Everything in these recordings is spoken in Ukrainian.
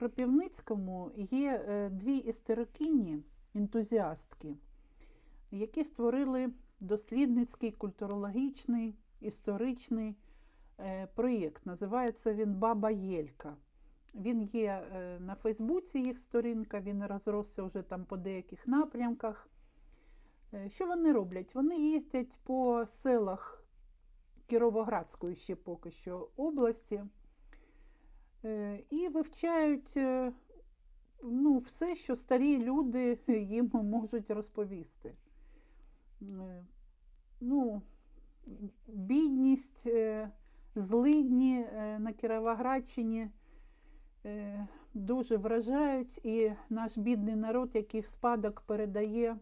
Кропівницькому є е, дві істерикині, ентузіастки, які створили дослідницький, культурологічний, історичний е, проєкт. Називається він Баба Єлька. Він є е, на Фейсбуці, їх сторінка, він розросся вже там по деяких напрямках. Що вони роблять? Вони їздять по селах Кіровоградської ще поки що області і вивчають е, ну, все, що старі люди їм можуть розповісти. Е, Ну, бідність, е, злидні е, на Кіровоградщині е, дуже вражають, і наш бідний народ, який в спадок передає,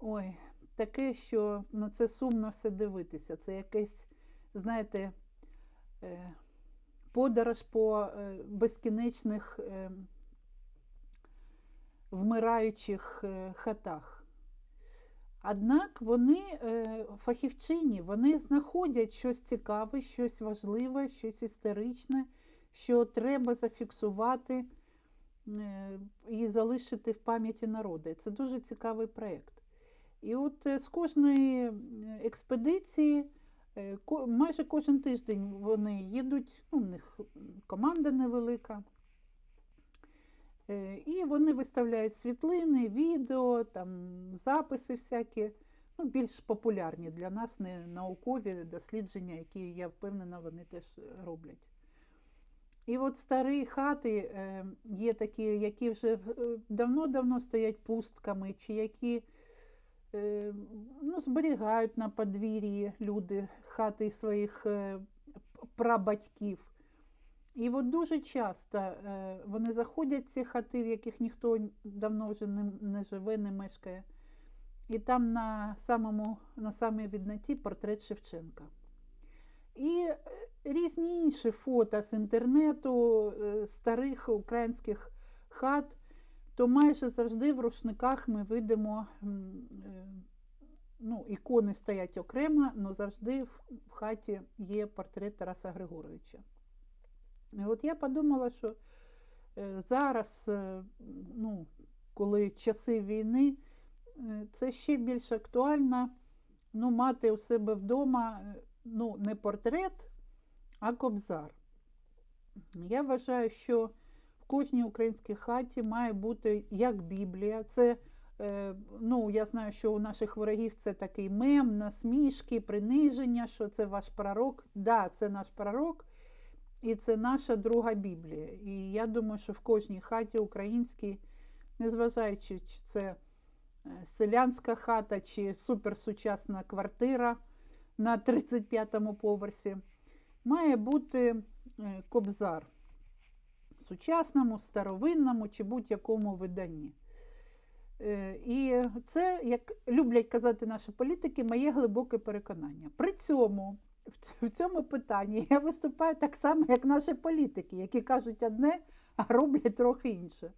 ой, таке, що на це сумно все дивитися. Це якесь, знаєте, е, подорож по е, безкінечних е, вмираючих е, хатах. Однак вони фахівчині, вони знаходять щось цікаве, щось важливе, щось історичне, що треба зафіксувати і залишити в пам'яті народу. Це дуже цікавий проєкт. І от з кожної експедиції майже кожен тиждень вони їдуть, ну, у них команда невелика. Е, І вони виставляють світлини, відео, там, записи всякі, ну, більш популярні для нас, не наукові дослідження, які, я впевнена, вони теж роблять. І от старі хати е, є такі, які вже е, давно-давно стоять пустками, чи які е, ну, зберігають на подвір'ї люди хати своїх е, прабатьків. І от дуже часто е, вони заходять в ці хати, в яких ніхто давно вже не, не живе, не мешкає. І там на самому на самій віднаті портрет Шевченка. І е, різні інші фото з інтернету, е, старих українських хат, то майже завжди в рушниках ми видимо, е, ну, ікони стоять окремо, але завжди в хаті є портрет Тараса Григоровича. І от я подумала, що е, зараз, е, ну, коли часи війни, це ще більш актуально ну, мати у себе вдома ну, не портрет, а кобзар. Я вважаю, що кожній українській хаті має бути як Біблія. Це, е, ну, я знаю, що у наших ворогів це такий мем, насмішки, приниження, що це ваш пророк. Да, це наш пророк, і це наша друга Біблія. І я думаю, що в кожній хаті українській, незважаючи, чи це е, селянська хата, чи суперсучасна квартира на 35-му поверсі, має бути е, кобзар сучасному, старовинному чи будь-якому виданні. Е, І це, як люблять казати наші політики, моє глибоке переконання. При цьому в цьому питанні я виступаю так само, як наші політики, які кажуть одне, а роблять трохи інше.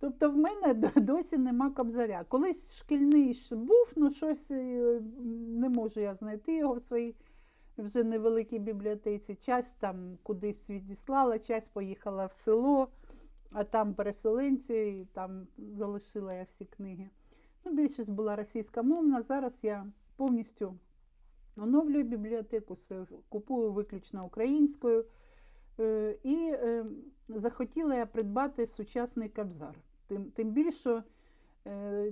Тобто в мене досі нема кобзаря. Колись шкільний був, ну щось е, не можу я знайти його в своїй вже невеликій бібліотеці. Часть там кудись відіслала, часть поїхала в село, а там переселенці, і там залишила я всі книги. Ну, більшість була російськомовна. Зараз я повністю оновлюю бібліотеку свою, купую виключно українською. Е, І е, захотіла я придбати сучасний кабзар. Тим, тим більше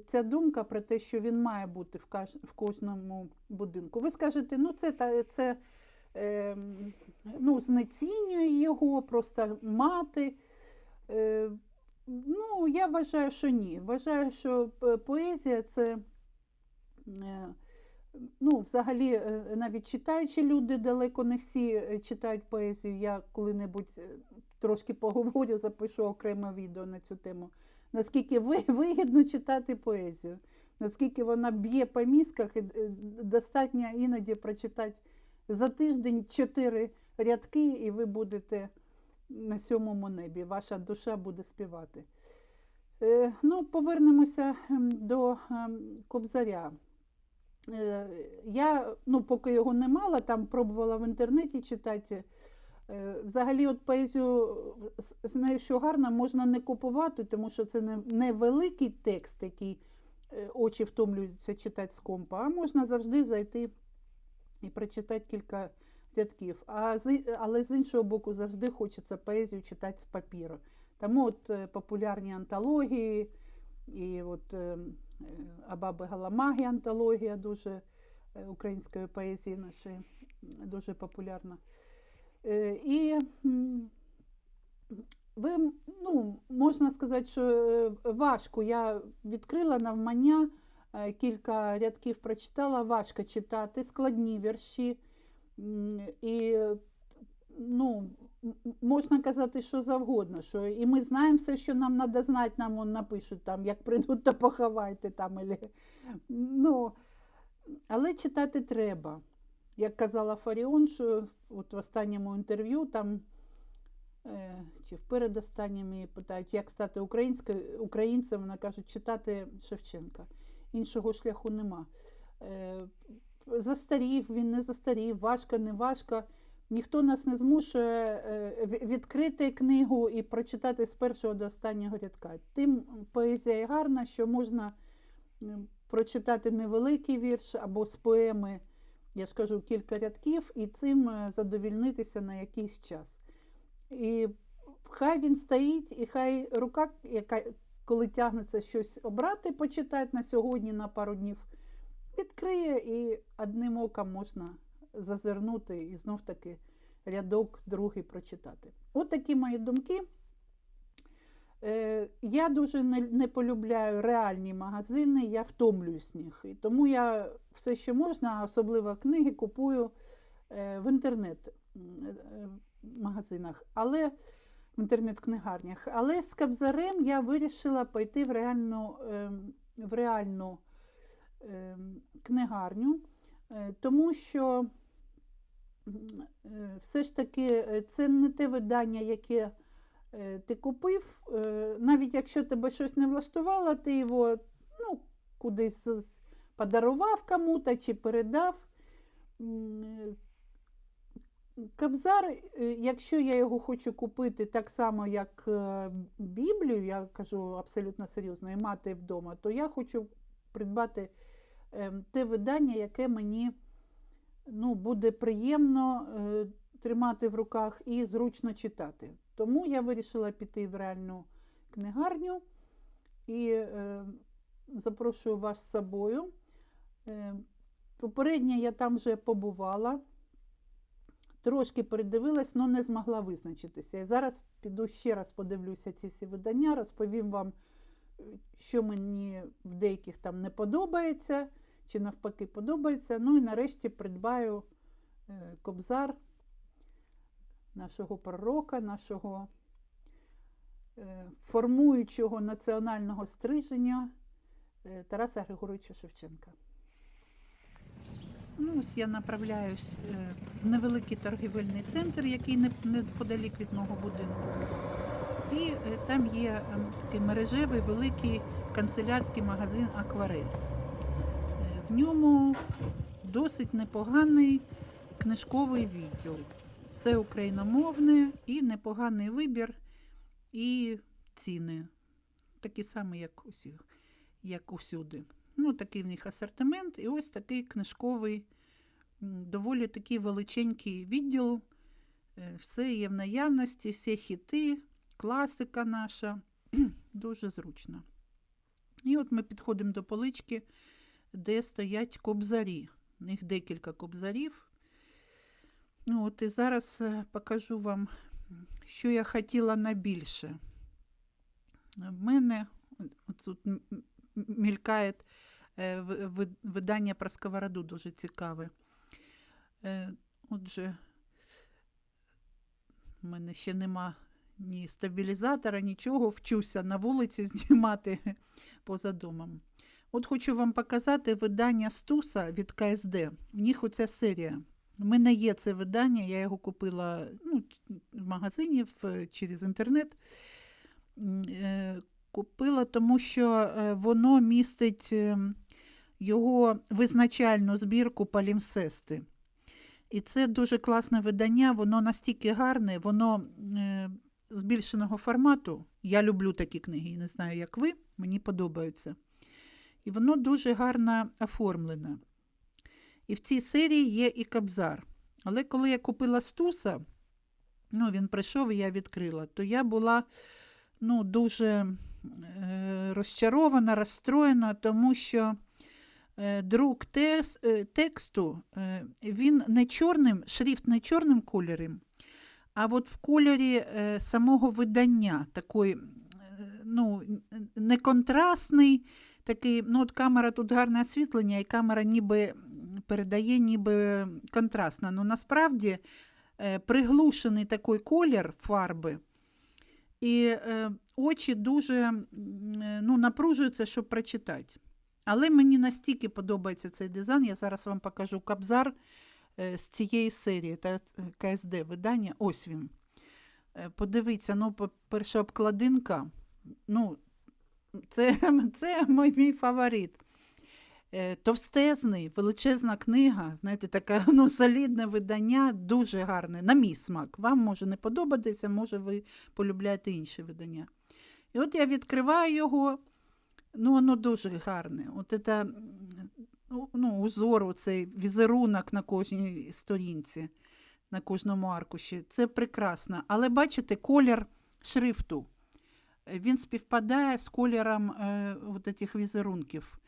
ця думка про те, що він має бути в, в кожному будинку. Ви скажете, ну це, та- це е, ну, знецінює його, просто мати. Е, ну, я вважаю, що ні. Вважаю, що поезія це. Е, Ну, взагалі, е, навіть читаючі люди далеко не всі е, читають поезію. Я коли-небудь е, трошки поговорю, запишу окреме відео на цю тему. Наскільки вигідно читати поезію, наскільки вона б'є по мізках, і е, достатньо іноді прочитати за тиждень чотири рядки, і ви будете на сьомому небі. Ваша душа буде співати. Е, Ну, повернемося ем, до ем, Кобзаря. Е, Я, ну, поки його не мала, там пробувала в інтернеті читати. Е, Взагалі, от поезію з- з нею, що гарно, можна не купувати, тому що це не, великий текст, який е, очі втомлюються читати з компа, а можна завжди зайти і прочитати кілька рядків. А але з іншого боку, завжди хочеться поезію читати з папіру. Тому от е, популярні антології, і от е, е, Абаби Галамаги антологія дуже е, української поезії нашої дуже популярна. Е, І ви, ну, можна сказати, що е, важко. Я відкрила навмання, е, кілька рядків прочитала, важко читати, складні вірші. І ну, можна казати, що завгодно. Що і ми знаємо все, що нам треба знати, нам он напишуть, там, як прийдуть, то поховайте там. Или, ну, але читати треба. Як казала Фаріон, що от в останньому інтерв'ю там е, чи в передостаннім її питають, як стати українцем, вона каже, читати Шевченка. Іншого шляху нема. Е, застарів, він не застарів, важко, не важко. Ніхто нас не змушує е, відкрити книгу і прочитати з першого до останнього рядка. Тим поезія і гарна, що можна прочитати невеликий вірш або з поеми, я ж кажу, кілька рядків, і цим е, задовільнитися на якийсь час. І хай він стоїть, і хай рука, яка коли тягнеться щось обрати, почитати на сьогодні, на пару днів, відкриє і одним оком можна зазирнути і знов таки рядок другий прочитати. От такі мої думки. Е, Я дуже не, не полюбляю реальні магазини, я втомлююсь з них. І тому я все, що можна, особливо книги, купую е, в інтернет-магазинах, але в інтернет-книгарнях. Але з Кабзарем я вирішила пойти в реальну, ем, в реальну ем, книгарню, е, тому що е, все ж таки е, це не те видання, яке е, ти купив. Е, Навіть якщо тебе щось не влаштувало, ти його ну, кудись подарував кому-то чи передав. М, е, е, якщо я його хочу купити так само, як е, Біблію, я кажу абсолютно серйозно, і мати вдома, то я хочу придбати ем, те видання, яке мені ну, буде приємно е, тримати в руках і зручно читати. Тому я вирішила піти в реальну книгарню і е, запрошую вас з собою. Е, попередньо я там вже побувала. Трошки передивилась, але не змогла визначитися. І зараз піду ще раз подивлюся ці всі видання, розповім вам, е, що мені в деяких там не подобається, чи навпаки подобається. Ну і нарешті придбаю е, кобзар нашого пророка, нашого е, формуючого національного стриження е, Тараса Григоровича Шевченка. Ну, ось я направляюсь е, в невеликий торгівельний центр, який неподалік від мого будинку. І там є такий мережевий великий канцелярський магазин Акварель. В ньому досить непоганий книжковий відділ. Все україномовне і непоганий вибір, і ціни. Такі самі, як усі, як усюди. Ну, такий в них асортимент, і ось такий книжковий, доволі такий величенький відділ. Е, Все є в наявності, всі хіти, класика наша. Дуже зручно. І от ми підходимо до полички, де стоять кобзарі. У них декілька кобзарів. Ну, от і зараз е, покажу вам, що я хотіла на більше. В мене от тут мількає ви- видання про сковороду дуже цікаве. Отже, в мене ще нема ні стабілізатора, нічого. Вчуся на вулиці знімати поза домом. От хочу вам показати видання Стуса від КСД. В них оця серія. У мене є це видання, я його купила ну, в магазині в, через інтернет. Е, Купила, тому що е, воно містить е, його визначальну збірку палімсести. І це дуже класне видання, воно настільки гарне, воно е, збільшеного формату. Я люблю такі книги, не знаю, як ви, мені подобаються. І воно дуже гарно оформлене. І в цій серії є і кабзар. Але коли я купила стуса, ну, він прийшов і я відкрила, то я була ну, дуже е, розчарована, розстроєна, тому що е, друк е, тексту він не чорним, шрифт не чорним кольором, а от в кольорі самого видання, такий, ну, не контрастний, такий, ну, от камера тут гарне освітлення, і камера ніби передає ніби контрастно. Ну, насправді е, приглушений такий колір фарби. І е, очі дуже е, ну, напружуються, щоб прочитати. Але мені настільки подобається цей дизайн, я зараз вам покажу кабзар з цієї серії та КСД видання. Ось він. Подивіться, ну, по-перше, обкладинка. Ну, це, це мій фаворит. Е, Товстезний, величезна книга, знаєте, таке ну, солідне видання, дуже гарне, на мій смак. Вам може не подобатися, може ви полюбляєте інші видання. І от я відкриваю його, ну воно дуже гарне. От це, ну, ну, узор, цей візерунок на кожній сторінці, на кожному аркуші. Це прекрасно. Але бачите, колір шрифту. е, Він співпадає з кольором е, от цих візерунків.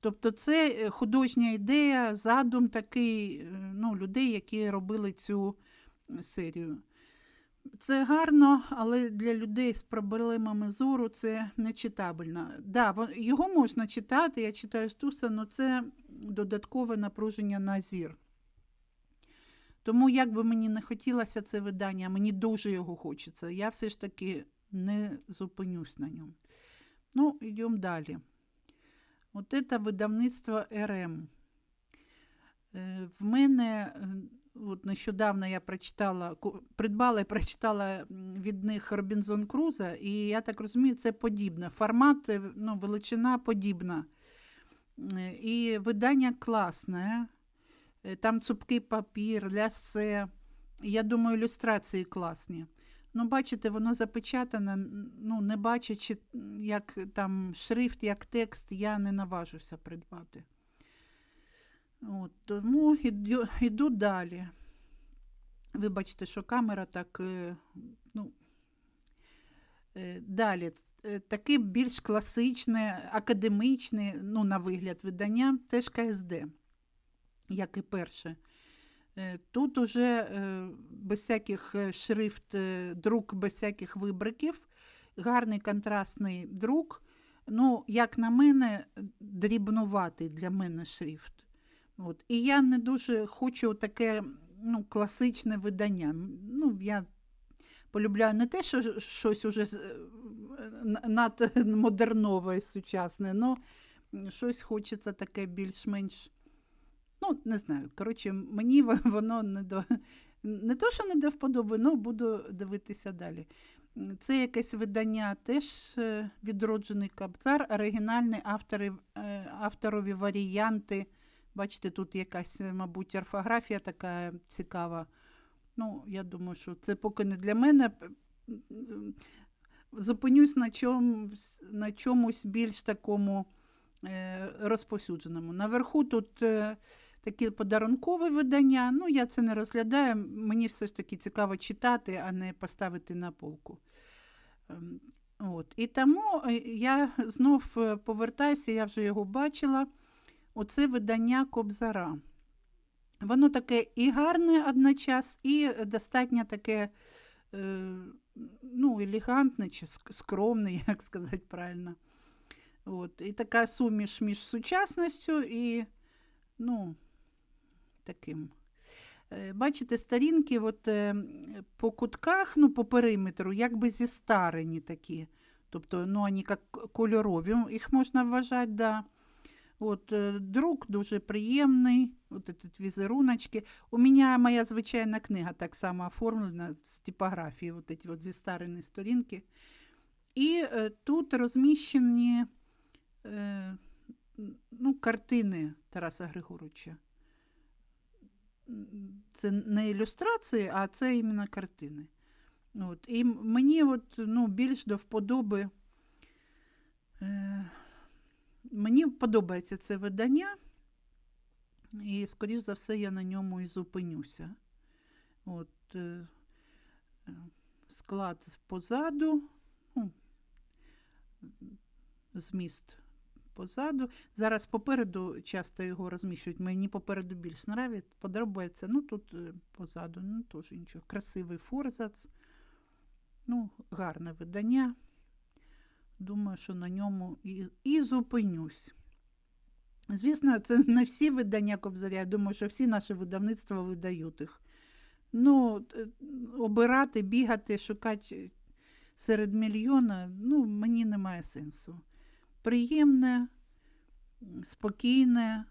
Тобто це е, художня ідея, задум такий е, ну, людей, які робили цю серію. Це гарно, але для людей з проблемами зору це нечитабельно. Да, його можна читати, я читаю Стуса, але це додаткове напруження на зір. Тому, як би мені не хотілося це видання, мені дуже його хочеться. Я все ж таки не зупинюсь на ньому. Ну, йдемо далі. От це видавництво РМ. Е, В мене е, от нещодавно я прочитала, придбала і прочитала від них Робінзон Круза, і я так розумію, це подібне. Формат, е, ну, величина подібна. І видання класне. Там цупкий папір, лясе. Я думаю, ілюстрації класні. Ну, бачите, воно запечатане, ну, не бачачи, як там шрифт, як текст, я не наважуся придбати. От, тому іду, іду далі. Вибачте, що камера так. е, Ну, е, далі. Е, Таке більш класичне, академічне, ну, на вигляд видання, теж КСД, як і перше. Е, Тут уже е, без всяких е, шрифт, друк, без всяких вибриків, гарний контрастний друк. Ну, як на мене, дрібнуватий для мене шрифт. От. І я не дуже хочу таке ну, класичне видання. Ну, я полюбляю не те, що щось уже надмодернове, сучасне, але щось хочеться таке більш-менш. Ну, не знаю. Коротше, мені воно не до. Не то, що не до вподоби, але буду дивитися далі. Це якесь видання, теж е, відроджений кабцар, оригінальні автори, е, авторові варіанти. Бачите, тут якась, е, мабуть, орфографія така цікава. Ну, я думаю, що це поки не для мене. Зупинюсь на чомусь, на чомусь більш такому розповсюдженому. Наверху тут такі подарункові видання. Ну, я це не розглядаю. Мені все ж таки цікаво читати, а не поставити на полку. Ем, От. І тому е, я знов е, повертаюся, я вже його бачила. Оце видання Кобзара. Воно таке і гарне одночас, і достатньо таке е, ну, елегантне чи скромне, як сказати правильно. От. І така суміш між сучасністю і ну, таким. Е, Бачите, сторінки от, е, по кутках, ну, по периметру, якби зістарені такі. Тобто, ну, вони як кольорові, їх можна вважати, да. От, е, друк дуже приємний, от этот візеруночки. У мене моя звичайна книга так само оформлена з типографії, от эти от зістарені сторінки. І е, тут розміщені е, ну, картини Тараса Григоровича. Це не ілюстрації, а це іменно картини. От. І мені от, ну, більш до вподоби. Е, мені подобається це видання, і, скоріш за все, я на ньому і зупинюся. От, е, е, склад позаду, ну, зміст позаду. Зараз попереду часто його розміщують. Мені попереду більш подобається. Ну тут е, позаду, ну теж нічого. Красивий форзац. Ну, гарне видання. Думаю, що на ньому і, і зупинюсь. Звісно, це не всі видання Кобзаря. Я думаю, що всі наші видавництва видають їх. Ну, е, обирати, бігати, шукати серед мільйона, ну, мені немає сенсу. Приємне, спокійне,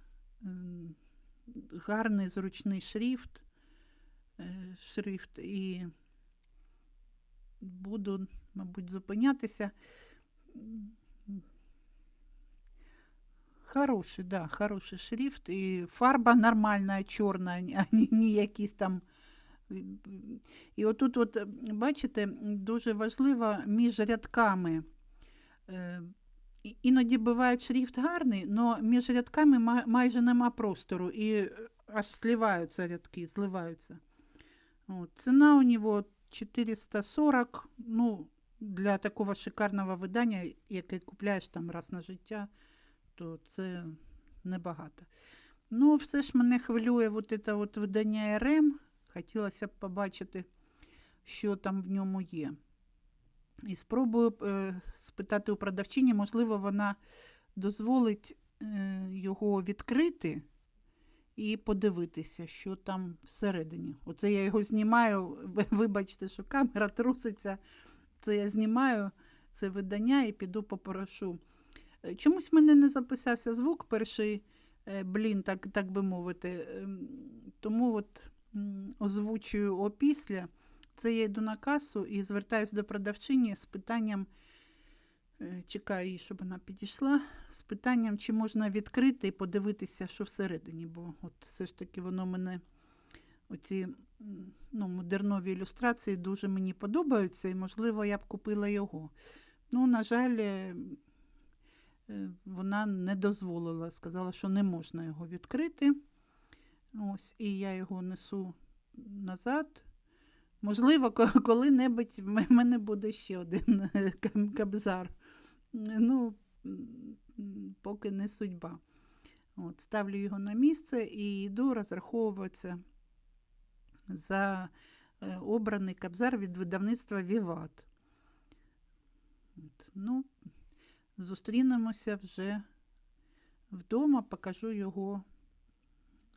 гарний зручний шрифт, е, шрифт і буду, мабуть, зупинятися. Хороший, да, хороший шрифт. І фарба нормальна, чорна, а не, якісь там. І отут, от, е, бачите, дуже важливо між рядками. Іноді буває шрифт гарний, але між рядками майже нема простору і е, аж сливаються рядки, зливаються. От. Ціна у нього 440, ну, для такого шикарного видання, яке купляєш там раз на життя, то це небагато. Ну, все ж мене хвилює от це от видання РМ. Хотілося б побачити, що там в ньому є. І спробую е, спитати у продавчині, можливо, вона дозволить е, його відкрити і подивитися, що там всередині. Оце я його знімаю. Вибачте, що камера труситься. Це я знімаю це видання і піду попрошу. Е, Чомусь в мене не записався звук перший, блін, так, так би мовити. Ем, Тому от озвучую опісля. Це я йду на касу і звертаюся до продавчині з питанням, е, чекаю її, щоб вона підійшла, з питанням, чи можна відкрити і подивитися, що всередині, бо от все ж таки воно мене, оці ну, модернові ілюстрації дуже мені подобаються, і, можливо, я б купила його. Ну, на жаль, е, е, вона не дозволила, сказала, що не можна його відкрити. Ось, і я його несу назад. Можливо, коли-небудь в мене буде ще один е, кабзар. Ну, поки не судьба. От, ставлю його на місце і йду розраховуватися за е, обраний кабзар від видавництва Віват. От, ну, зустрінемося вже вдома, покажу його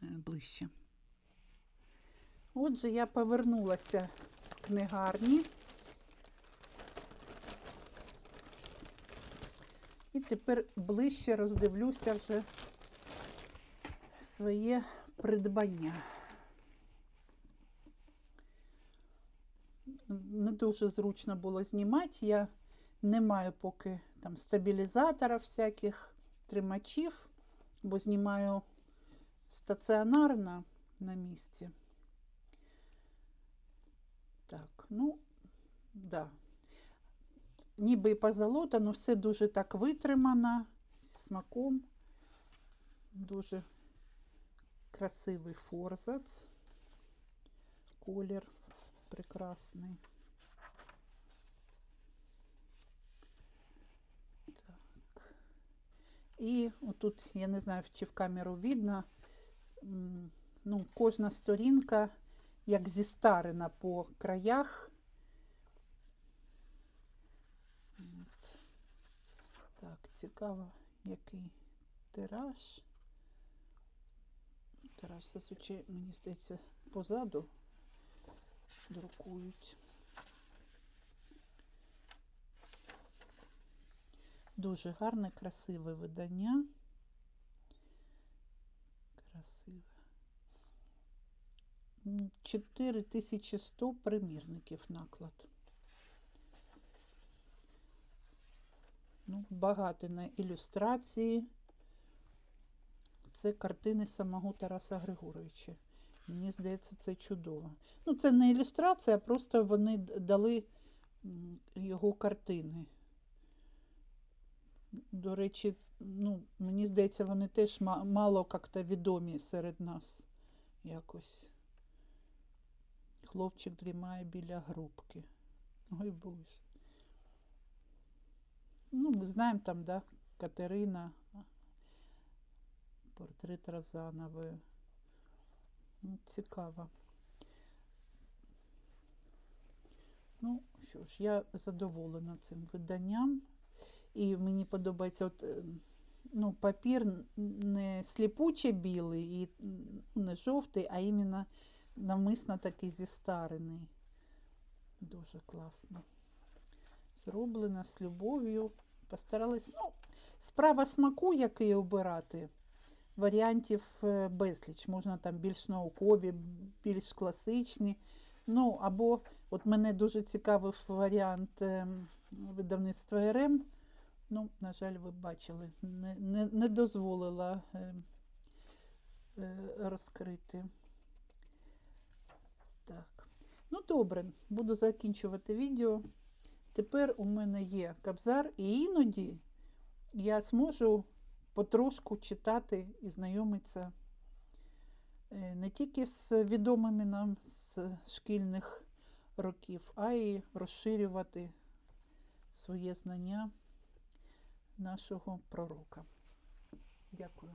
е, ближче. Отже, я повернулася з книгарні. І тепер ближче роздивлюся вже своє придбання. Не дуже зручно було знімати. Я не маю поки там стабілізаторів всяких тримачів, бо знімаю стаціонарно на місці. Так, ну, да. Ніби і позолота, але все дуже так витримано, смаком. Дуже красивий форзац. Колір прекрасний. Так. І отут, я не знаю, чи в камеру видно, ну, кожна сторінка як зістарена по краях. От. Так, цікаво, який тираж. Тираж зазвичай, мені здається, позаду друкують. Дуже гарне, красиве видання. Красиве. М, 4100 примірників наклад. Ну, багато на ілюстрації. Це картини самого Тараса Григоровича. Мені здається, це чудово. Ну, це не ілюстрація, а просто вони дали його картини. До речі, ну, мені здається, вони теж мало як-то відомі серед нас якось. Хлопчик дрімає біля грубки. Ой боже. Ну, ми знаємо там, да, Катерина, портрет Розанової. Ну, цікаво. Ну, що ж, я задоволена цим виданням. І мені подобається, от, е, ну, папір не сліпуче білий і не жовтий, а іменно навмисно такий зістарений. Дуже класно. Зроблено з любов'ю. Постаралась, ну, справа смаку, який обирати. Варіантів е, безліч. Можна там більш наукові, більш класичні. Ну, або от мене дуже цікавив варіант ем, видавництва РМ. Ну, на жаль, ви бачили, не, не, не дозволила е, е, розкрити. Так. Ну, добре, буду закінчувати відео. Тепер у мене є кабзар, і іноді я зможу потрошку читати і знайомитися е, не тільки з відомими нам з шкільних років, а й розширювати своє знання нашого пророка. Дякую.